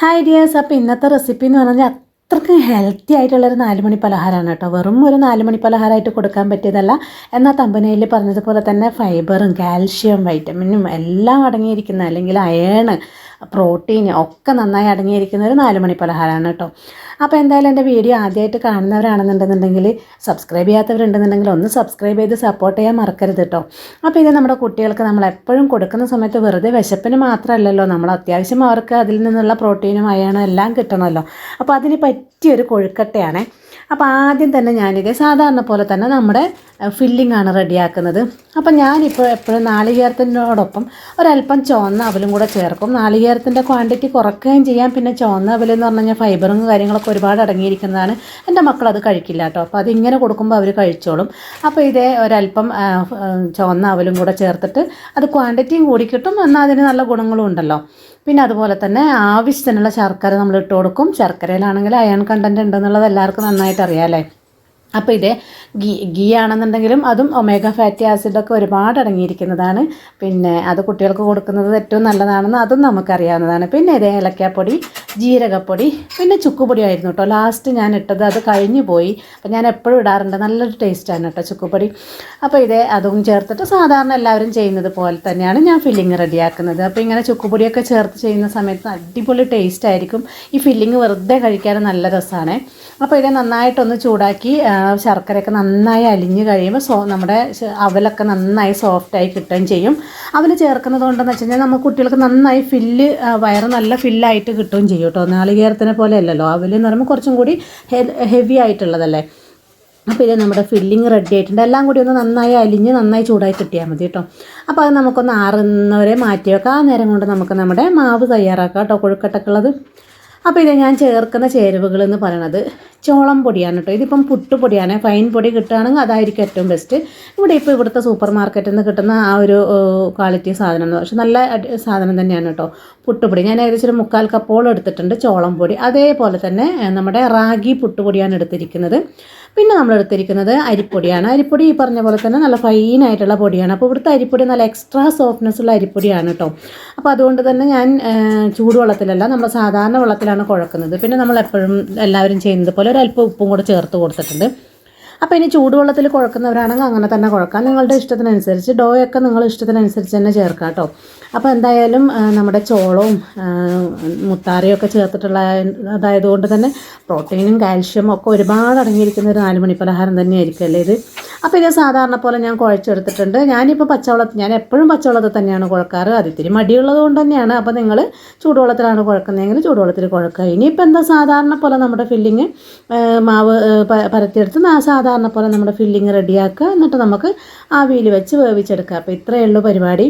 Hi dears അപ്പോൾ ഇന്നത്തെ recipe എന്ന് പറഞ്ഞാൽ അത്രയ്ക്ക് ഹെൽത്തി ആയിട്ടുള്ളൊരു നാലുമണി പലഹാരമാണ് കേട്ടോ. വെറും ഒരു നാലുമണി പലഹാരമായിട്ട് കൊടുക്കാൻ പറ്റിയതല്ല. എന്നാൽ തമ്പനയിൽ പറഞ്ഞതുപോലെ തന്നെ ഫൈബറും കാൽഷ്യം വൈറ്റമിനും എല്ലാം അടങ്ങിയിരിക്കുന്ന അല്ലെങ്കിൽ അയേൺ പ്രോട്ടീൻ ഒക്കെ നന്നായി അടങ്ങിയിരിക്കുന്ന ഒരു നാല് മണി പലഹാരമാണ് കേട്ടോ. അപ്പോൾ എന്തായാലും എന്റെ വീഡിയോ ആദ്യമായിട്ട് കാണുന്നവരാണെന്നുണ്ടെന്നുണ്ടെങ്കിൽ സബ്സ്ക്രൈബ് ചെയ്യാത്തവരുണ്ടെന്നുണ്ടെങ്കിൽ ഒന്ന് സബ്സ്ക്രൈബ് ചെയ്ത് സപ്പോർട്ട് ചെയ്യാൻ മറക്കരുത് കേട്ടോ. അപ്പോൾ ഇത് നമ്മുടെ കുട്ടികൾക്ക് നമ്മൾ എപ്പോഴും കൊടുക്കുന്ന സമയത്ത് വെറുതെ വിശപ്പിന് മാത്രമല്ലല്ലോ നമ്മൾ അത്യാവശ്യം അവർക്ക് അതിൽ നിന്നുള്ള പ്രോട്ടീനും അയണും എല്ലാം കിട്ടണമല്ലോ. അപ്പോൾ അതിന് പറ്റിയൊരു കൊഴുക്കട്ടയാണേ. അപ്പോൾ ആദ്യം തന്നെ ഞാനിത് സാധാരണ പോലെ തന്നെ നമ്മുടെ ഫില്ലിംഗ് ആണ് റെഡിയാക്കുന്നത്. അപ്പം ഞാനിപ്പോൾ എപ്പോഴും നാളികേരത്തിനോടൊപ്പം ഒരല്പം ചുവന്ന അവലും കൂടെ ചേർക്കും. നാളികേരത്തിന്റെ ക്വാണ്ടിറ്റി കുറയ്ക്കുകയും ചെയ്യാം. പിന്നെ ചുവന്ന അവൽ എന്ന് പറഞ്ഞു കഴിഞ്ഞാൽ ഫൈബറും കാര്യങ്ങളൊക്കെ ഒരുപാട് അടങ്ങിയിരിക്കുന്നതാണ്. എന്റെ മക്കൾ അത് കഴിക്കില്ല കേട്ടോ. അപ്പോൾ അതിങ്ങനെ കൊടുക്കുമ്പോൾ അവർ കഴിച്ചോളും. അപ്പോൾ ഇതേ ഒരല്പം ചുവന്ന അവലും കൂടെ ചേർത്തിട്ട് അത് ക്വാണ്ടിറ്റിയും കൂടി കിട്ടും. എന്നാൽ അതിന് നല്ല ഗുണങ്ങളും ഉണ്ടല്ലോ. പിന്നെ അതുപോലെ തന്നെ ആവശ്യത്തിനുള്ള ശർക്കര നമ്മൾ ഇട്ട് കൊടുക്കും. ശർക്കരയിലാണെങ്കിൽ അയൺ കണ്ടന്റ് ഉണ്ടെന്നുള്ളത് എല്ലാവർക്കും നന്നായിട്ട് അറിയാം അല്ലേ? അപ്പോൾ ഇത് ഗീ ഗീ ആണെന്നുണ്ടെങ്കിലും അതും ഒമേഗ ഫാറ്റി ആസിഡൊക്കെ ഒരുപാട് അടങ്ങിയിരിക്കുന്നതാണ്. പിന്നെ അത് കുട്ടികൾക്ക് കൊടുക്കുന്നത് ഏറ്റവും നല്ലതാണെന്ന് അതും നമുക്കറിയാവുന്നതാണ്. പിന്നെ ഇത് ഏലക്കാപ്പൊടി ജീരകപ്പൊടി പിന്നെ ചുക്കുപൊടി ആയിരുന്നു കേട്ടോ. ലാസ്റ്റ് ഞാൻ ഇട്ടത് അത് കഴിഞ്ഞു പോയി. അപ്പം ഞാൻ എപ്പോഴും ഇടാറുണ്ട്. നല്ലൊരു ടേസ്റ്റാണ് കേട്ടോ ചുക്കുപൊടി. അപ്പോൾ ഇതേ അതും ചേർത്തിട്ട് സാധാരണ എല്ലാവരും ചെയ്യുന്നത് പോലെ തന്നെയാണ് ഞാൻ ഫില്ലിങ് റെഡിയാക്കുന്നത്. അപ്പോൾ ഇങ്ങനെ ചുക്കുപൊടിയൊക്കെ ചേർത്ത് ചെയ്യുന്ന സമയത്ത് അടിപൊളി ടേസ്റ്റ് ആയിരിക്കും. ഈ ഫില്ലിങ് വെറുതെ കഴിക്കാൻ നല്ല രസമാണ് അപ്പോൾ ഇത് നന്നായിട്ടൊന്ന് ചൂടാക്കി ശർക്കരയൊക്കെ നന്നായി അലിഞ്ഞ് കഴിയുമ്പോൾ സോ നമ്മുടെ അവലൊക്കെ നന്നായി സോഫ്റ്റായി കിട്ടുകയും ചെയ്യും. അവൽ ചേർക്കുന്നത് കൊണ്ടെന്ന് വെച്ച് കഴിഞ്ഞാൽ നമുക്ക് കുട്ടികൾക്ക് നന്നായി ഫില്ല് വയറ് നല്ല ഫില്ലായിട്ട് കിട്ടുകയും ചെയ്യും. കേട്ടോ നാളികേരത്തിനെ പോലെ അല്ലല്ലോ അവൽ എന്ന് പറയുമ്പോൾ കുറച്ചും കൂടി ഹെവി ആയിട്ടുള്ളതല്ലേ? അപ്പോൾ ഇത് നമ്മുടെ ഫില്ലിങ് റെഡി ആയിട്ടുണ്ട്. എല്ലാം കൂടി ഒന്ന് നന്നായി അലിഞ്ഞ് നന്നായി ചൂടായി കിട്ടിയാൽ മതി കേട്ടോ. അപ്പോൾ അത് നമുക്കൊന്ന് ആറുന്നവരെ മാറ്റി വെക്കാം ആ നേരം കൊണ്ട് നമുക്ക് നമ്മുടെ മാവ് തയ്യാറാക്കാം കേട്ടോ. കൊഴുക്കട്ടക്കുള്ളത്. അപ്പോൾ ഇത് ഞാൻ ചേർക്കുന്ന ചേരുവകൾ എന്ന് പറയണത് ചോളം പൊടിയാണ് കേട്ടോ. ഇതിപ്പം പുട്ടുപൊടിയാണ് ഫൈൻ പൊടി കിട്ടുകയാണെങ്കിൽ അതായിരിക്കും ഏറ്റവും ബെസ്റ്റ് ഇവിടെ ഇപ്പോൾ ഇവിടുത്തെ സൂപ്പർ മാർക്കറ്റിൽ നിന്ന് കിട്ടുന്ന ആ ഒരു ക്വാളിറ്റി സാധനം പക്ഷെ നല്ല സാധനം തന്നെയാണ് കേട്ടോ. പുട്ടുപൊടി ഞാൻ ഏകദേശം ഒരു മുക്കാൽ കപ്പോളം എടുത്തിട്ടുണ്ട് ചോളം പൊടി. അതേപോലെ തന്നെ നമ്മുടെ റാഗി പുട്ടുപൊടിയാണ് എടുത്തിരിക്കുന്നത്. പിന്നെ നമ്മൾ എടുത്തിരിക്കുന്നത് അരിപ്പൊടിയാണ്. അരിപ്പൊടി ഈ പറഞ്ഞ പോലെ തന്നെ നല്ല ഫൈൻ ആയിട്ടുള്ള പൊടിയാണ്. അപ്പോൾ ഇവിടുത്തെ അരിപ്പൊടി നല്ല എക്സ്ട്രാ സോഫ്റ്റ്നെസ് ഉള്ള അരിപ്പൊടിയാണ് കേട്ടോ അപ്പോൾ അതുകൊണ്ട് തന്നെ ഞാൻ ചൂടുവെള്ളത്തിലല്ല നമ്മൾ സാധാരണ വെള്ളത്തിലാണ് കുഴക്കുന്നത്. പിന്നെ നമ്മൾ എപ്പോഴും എല്ലാവരും ചെയ്യുന്നത് പോലെ ഒരല്പം ഉപ്പും കൂടെ ചേർത്ത് കൊടുത്തിട്ടുണ്ട്. അപ്പോൾ ഇനി ചൂടുവെള്ളത്തിൽ കുഴക്കുന്നവരാണെങ്കിൽ അങ്ങനെ തന്നെ കുഴക്കാം. നിങ്ങളുടെ ഇഷ്ടത്തിനനുസരിച്ച് ഡോയൊക്കെ നിങ്ങളുടെ ഇഷ്ടത്തിനനുസരിച്ച് തന്നെ ചേർക്കാം കേട്ടോ. അപ്പോൾ എന്തായാലും നമ്മുടെ ചോളവും മുത്താരയും ഒക്കെ ചേർത്തിട്ടുള്ള അതായതുകൊണ്ട് തന്നെ പ്രോട്ടീനും കാൽഷ്യം ഒക്കെ ഒരുപാട് അടങ്ങിയിരിക്കുന്ന ഒരു നാലുമണി പലഹാരം തന്നെയായിരിക്കും അല്ലേ ഇത്? അപ്പോൾ ഇത് സാധാരണ പോലെ ഞാൻ കുഴച്ചെടുത്തിട്ടുണ്ട്. ഞാനിപ്പോൾ പച്ചവെള്ളത്തിൽ ഞാൻ എപ്പോഴും പച്ചവെള്ളത്തിൽ തന്നെയാണ് കുഴക്കാറ്. അത് ഇത്തിരി മടിയുള്ളത് കൊണ്ട് തന്നെയാണ്. അപ്പോൾ നിങ്ങൾ ചൂടുവെള്ളത്തിലാണ് കുഴക്കുന്നതെങ്കിൽ ചൂടുവെള്ളത്തിൽ കുഴക്കുക. ഇനിയിപ്പോൾ എന്താ സാധാരണ പോലെ നമ്മുടെ ഫില്ലിങ് മാവ് പരത്തിയെടുത്ത് സാധാരണ പോലെ നമ്മുടെ ഫില്ലിങ് റെഡിയാക്കുക എന്നിട്ട് നമുക്ക് ആവിയിൽ വെച്ച് വേവിച്ചെടുക്കുക. അപ്പോൾ ഇത്രയേ ഉള്ളൂ പരിപാടി.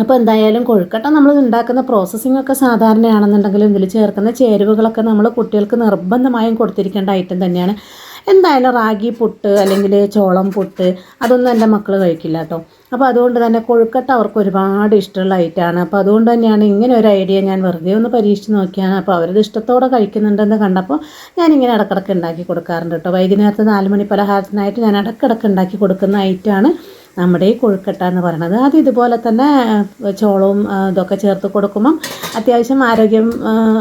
അപ്പോൾ എന്തായാലും കൊഴുക്കട്ട നമ്മൾ ഉണ്ടാക്കുന്ന പ്രോസസ്സിംഗ് ഒക്കെ സാധാരണയാണെന്നുണ്ടെങ്കിലും ഇതിൽ ചേർക്കുന്ന ചേരുവകളൊക്കെ നമ്മൾ കുട്ടികൾക്ക് നിർബന്ധമായും കൊടുത്തിരിക്കേണ്ട ഐറ്റം തന്നെയാണ്. എന്തായാലും റാഗി പുട്ട് അല്ലെങ്കിൽ ചോളം പുട്ട് അതൊന്നും എന്റെ മക്കൾ കഴിക്കില്ല കേട്ടോ. അപ്പോൾ അതുകൊണ്ട് തന്നെ കൊഴുക്കട്ട അവർക്ക് ഒരുപാട് ഇഷ്ടമുള്ള ഐറ്റമാണ് അപ്പോൾ അതുകൊണ്ട് തന്നെയാണ് ഇങ്ങനെ ഒരു ഐഡിയ ഞാൻ വെറുതെ ഒന്ന് പരീക്ഷിച്ച് നോക്കിയാണ്. അപ്പോൾ അവരത് ഇഷ്ടത്തോടെ കഴിക്കുന്നുണ്ടെന്ന് കണ്ടപ്പോൾ ഞാനിങ്ങനെ ഇടക്കിടക്ക് ഉണ്ടാക്കി കൊടുക്കാറുണ്ട് കേട്ടോ. വൈകുന്നേരത്തെ നാല് മണി പലഹാരത്തിനായിട്ട് ഞാൻ ഇടക്കിടക്ക് ഉണ്ടാക്കി കൊടുക്കുന്ന ഐറ്റമാണ് നമ്മുടെ ഈ കൊഴുക്കട്ട എന്ന് പറയുന്നത് അത് ഇതുപോലെ തന്നെ ചോളവും ഇതൊക്കെ ചേർത്ത് കൊടുക്കുമ്പം അത്യാവശ്യം ആരോഗ്യം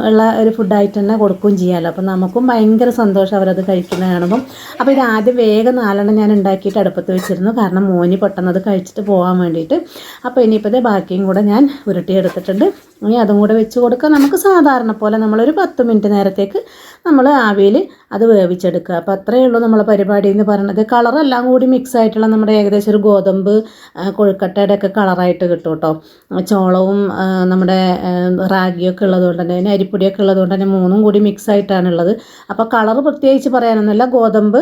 ഉള്ള ഒരു ഫുഡായിട്ട് തന്നെ കൊടുക്കുകയും ചെയ്യാമല്ലോ അപ്പം നമുക്കും ഭയങ്കര സന്തോഷം അവരത് കഴിക്കുന്നത് കാണുമ്പം. അപ്പോൾ ഇത് ആദ്യം വേഗം നാലെണ്ണം ഞാൻ ഉണ്ടാക്കിയിട്ട് അടുപ്പത്ത് വെച്ചിരുന്നു. കാരണം മോനി പെട്ടെന്ന് അത് കഴിച്ചിട്ട് പോകാൻ വേണ്ടിയിട്ട്. അപ്പോൾ ഇനിയിപ്പോൾ ഇത് ബാക്കിയും കൂടെ ഞാൻ ഉരുട്ടിയെടുത്തിട്ടുണ്ട്. ഇനി അതും കൂടെ വെച്ച് കൊടുക്കുക നമുക്ക് സാധാരണ പോലെ നമ്മളൊരു പത്ത് മിനിറ്റ് നേരത്തേക്ക് നമ്മൾ ആവിയിൽ അത് വേവിച്ചെടുക്കുക. അപ്പോൾ അത്രയേ ഉള്ളൂ നമ്മളെ പരിപാടി എന്ന് പറയുന്നത്. കളറെല്ലാം കൂടി മിക്സ് ആയിട്ടുള്ള നമ്മുടെ ഏകദേശം ഒരു ഗോതമ്പ് കൊഴുക്കട്ടയുടെ ഒക്കെ കളറായിട്ട് കിട്ടും കേട്ടോ. ചോളവും നമ്മുടെ റാഗിയൊക്കെ ഉള്ളതുകൊണ്ട് തന്നെ പിന്നെ അരിപ്പൊടിയൊക്കെ ഉള്ളതുകൊണ്ട് തന്നെ മൂന്നും കൂടി മിക്സ് ആയിട്ടാണുള്ളത്. അപ്പോൾ കളർ പ്രത്യേകിച്ച് പറയാനൊന്നുമില്ല. ഗോതമ്പ്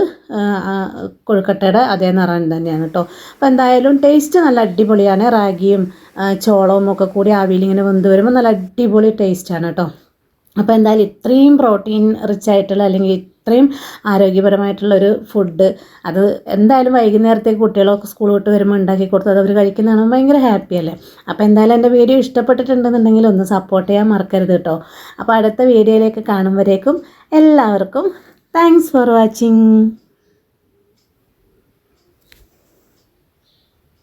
കൊഴുക്കട്ടയുടെ അതേ നിറം തന്നെയാണ് കേട്ടോ. അപ്പോൾ എന്തായാലും ടേസ്റ്റ് നല്ല അടിപൊളിയാണ്. റാഗിയും ചോളവും ഒക്കെ കൂടി ആവിയിൽ ഇങ്ങനെ വെന്ത് വരുമ്പോൾ നല്ല അടിപൊളി ടേസ്റ്റാണ് കേട്ടോ. അപ്പോൾ എന്തായാലും ഇത്രയും പ്രോട്ടീൻ റിച്ച് ആയിട്ടുള്ള അല്ലെങ്കിൽ ഇത്രയും ആരോഗ്യപരമായിട്ടുള്ള ഒരു ഫുഡ് അത് എന്തായാലും വൈകുന്നേരത്തേക്ക് കുട്ടികളൊക്കെ സ്കൂൾ വിട്ട് വരുമ്പോൾ ഉണ്ടാക്കി കൊടുത്ത് അത് അവർ കഴിക്കുന്നതാണ് ഭയങ്കര ഹാപ്പി അല്ലേ? അപ്പോൾ എന്തായാലും എന്റെ വീഡിയോ ഇഷ്ടപ്പെട്ടിട്ടുണ്ടെന്നുണ്ടെങ്കിൽ ഒന്ന് സപ്പോർട്ട് ചെയ്യാൻ മറക്കരുത് കേട്ടോ അപ്പോൾ അടുത്ത വീഡിയോയിലേക്ക് കാണുമ്പോഴേക്കും എല്ലാവർക്കും താങ്ക്സ് ഫോർ വാച്ചിങ്